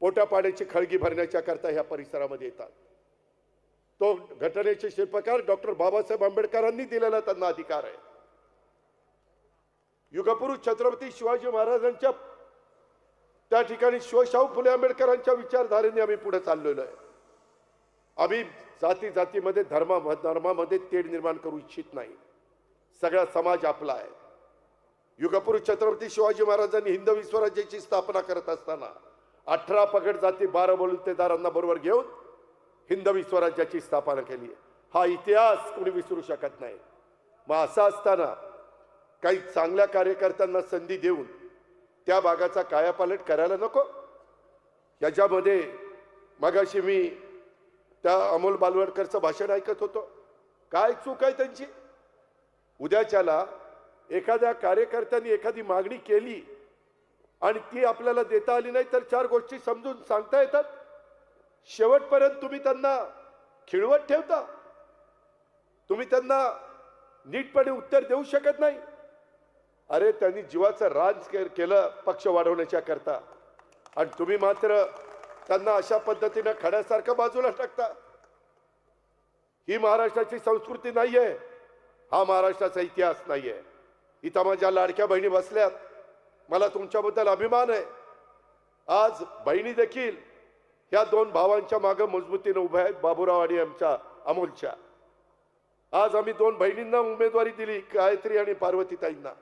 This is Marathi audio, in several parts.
पोटापाण्याची खळगी भरण्याच्या करता ह्या परिसरामध्ये येतात. तो घटनेचे शिल्पकार डॉक्टर बाबासाहेब आंबेडकरांनी दिलेला त्यांना अधिकार आहे. युगपुरुष छत्रपती शिवाजी महाराजांच्या त्या ठिकाणी शिवशाहू फुले आंबेडकरांच्या विचारधारेने आम्ही पुढे चाललेलो आहे. आम्ही जाती जातीमध्ये धर्मा धर्मामध्ये तेढ निर्माण करू इच्छित नाही. सगळा समाज आपला आहे. युगपुरुष छत्रपती शिवाजी महाराजांनी हिंदवी स्वराज्याची स्थापना करत असताना अठरा पगड जाती बारा बलुतेदारांना बरोबर घेऊन हिंदवी स्वराज्याची स्थापना केली हा इतिहास कोणी विसरू शकत नाही. मग असं असताना काही चांगल्या कार्यकर्त्यांना संधी देऊन त्या भागाचा कायापालट करायला नको. याच्यामध्ये मगाशी मी त्या अमोल बालवडकरचं भाषण ऐकत होतो. काय चूक आहे त्यांची? उद्याच्याला एखाद्या कार्यकर्त्यांनी एखादी मागणी केली आणि ती आपल्याला देता आली नाही तर चार गोष्टी समजून सांगता येतात. शेवटपर्यंत तुम्ही त्यांना खिळवत ठेवता. तुम्ही त्यांना नीटपणे उत्तर देऊ शकत नाही. अरे त्यांनी जीवाचं राज केलं पक्ष वाढवण्याच्या करता. आणि तुम्ही मात्र त्यांना अशा पद्धतीनं खड्यासारखं बाजूला टाकता. ही महाराष्ट्राची संस्कृती नाहीये. हा महाराष्ट्राचा इतिहास नाहीये. इथं माझ्या लाडक्या बहिणी बसल्यात. मला तुमच्याबद्दल अभिमान आहे. आज बहिणी देखील ह्या दोन भावांच्या मागे मजबूतीने उभ्या आहेत बाबूराव आणि आमच्या अमोलच्या. आज आम्ही दोन बहिणींना उमेदवारी दिली गायत्री आणि पार्वतीताईंना.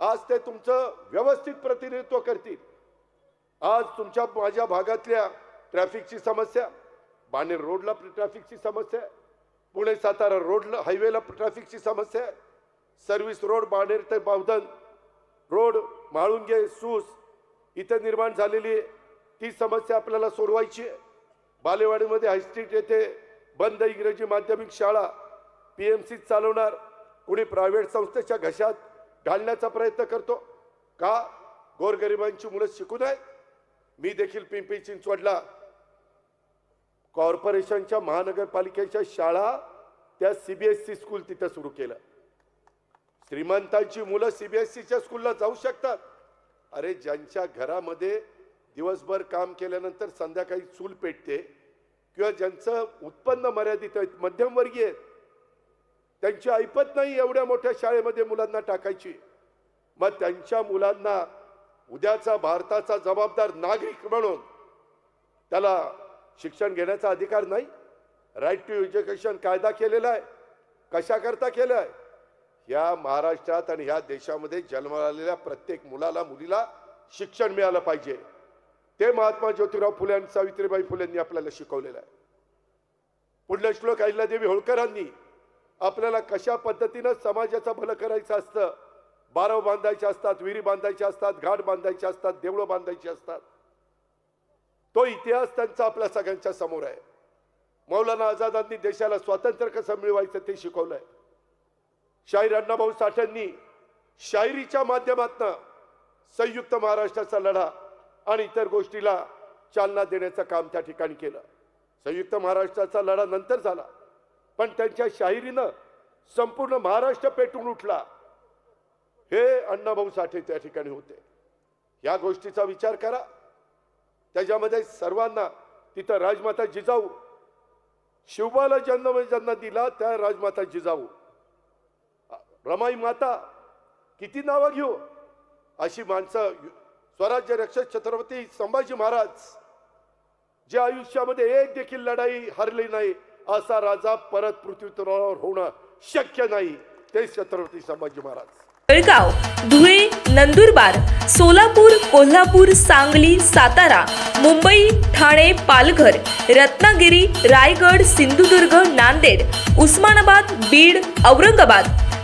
आज ते तुमचं व्यवस्थित प्रतिनिधित्व करतील. आज तुमच्या माझ्या भागातल्या ट्रॅफिकची समस्या बाणेर रोडला ट्रॅफिकची समस्या आहे पुणे सातारा रोडला हायवेला ट्रॅफिकची समस्या आहे सर्व्हिस रोड बाणेर ते बावधन रोड म्हाळुंगे सूस इथे निर्माण झालेली ती समस्या आपल्याला सोडवायची आहे. बालेवाडीमध्ये हायस्ट्रीट येथे बंद इंग्रजी माध्यमिक शाळा पी एम सी चालवणार. कुणी प्रायव्हेट संस्थेच्या घशात घालण्याचा प्रयत्न करतो. का? गोरगरिबांची मुलं शिकू नये. मी देखील पिंपरी चिंचवडला. कॉर्पोरेशनच्या महानगरपालिकेच्या शाळा त्या सीबीएसई स्कूल तिथं सुरू केलं. श्रीमंतांची मुलं सीबीएसईच्या स्कूलला जाऊ शकतात. अरे ज्यांच्या घरामध्ये दिवसभर काम केल्यानंतर संध्याकाळी चूल पेटते किंवा ज्यांचं उत्पन्न मर्यादित आहेत मध्यमवर्गीय आहेत त्यांची ऐपत नाही एवढ्या मोठ्या शाळेमध्ये मुलांना टाकायची. मग त्यांच्या मुलांना उद्याचा भारताचा जबाबदार नागरिक म्हणून त्याला शिक्षण घेण्याचा अधिकार नाही? राईट टू एज्युकेशन कायदा केलेला आहे. कशाकरता केला आहे या महाराष्ट्रात आणि ह्या देशामध्ये जन्माला आलेल्या प्रत्येक मुलाला मुलीला शिक्षण मिळालं पाहिजे. ते महात्मा ज्योतिराव फुले आणि सावित्रीबाई फुलेंनी आपल्याला शिकवलेलं आहे. पुढलं श्लोक अहिल्यादेवी होळकरांनी आपल्याला कशा पद्धतीनं समाजाचं भलं करायचं असतं? बारव बांधायचे असतात विहिरी बांधायचे असतात घाट बांधायचे असतात देवळं बांधायची असतात. तो इतिहास त्यांचा आपल्या सगळ्यांच्या समोर आहे. मौलाना आझादांनी देशाला स्वातंत्र्य कसं मिळवायचं ते शिकवलंय. शाहीर अण्णाभाऊ साठ्यांनी शायरीच्या माध्यमातनं संयुक्त महाराष्ट्राचा लढा आणि इतर गोष्टीला चालना देण्याचं काम त्या ठिकाणी केलं. संयुक्त महाराष्ट्राचा लढा नंतर झाला. पण त्यांच्या शाहिरीनं संपूर्ण महाराष्ट्र पेटून उठला. हे अण्णाभाऊ साठे त्या ठिकाणी होते. या गोष्टीचा विचार करा. त्याच्यामध्ये सर्वांना तिथं राजमाता जिजाऊ शिवबाला जन्म ज्यांना दिला त्या राजमाता जिजाऊ. रमाई माता किती नावं घेऊ? अशी माणसं स्वराज्य रक्षक छत्रपती संभाजी महाराज जे आयुष्यामध्ये एक देखील लढाई हरली नाही असा राजा परत पृथ्वीतलावर होणं शक्य नाही ते छत्रपती संभाजी महाराज. जळगाव धुळे नंदुरबार सोलापूर कोल्हापूर सांगली सातारा मुंबई ठाणे पालघर रत्नागिरी रायगड सिंधुदुर्ग नांदेड उस्मानाबाद बीड औरंगाबाद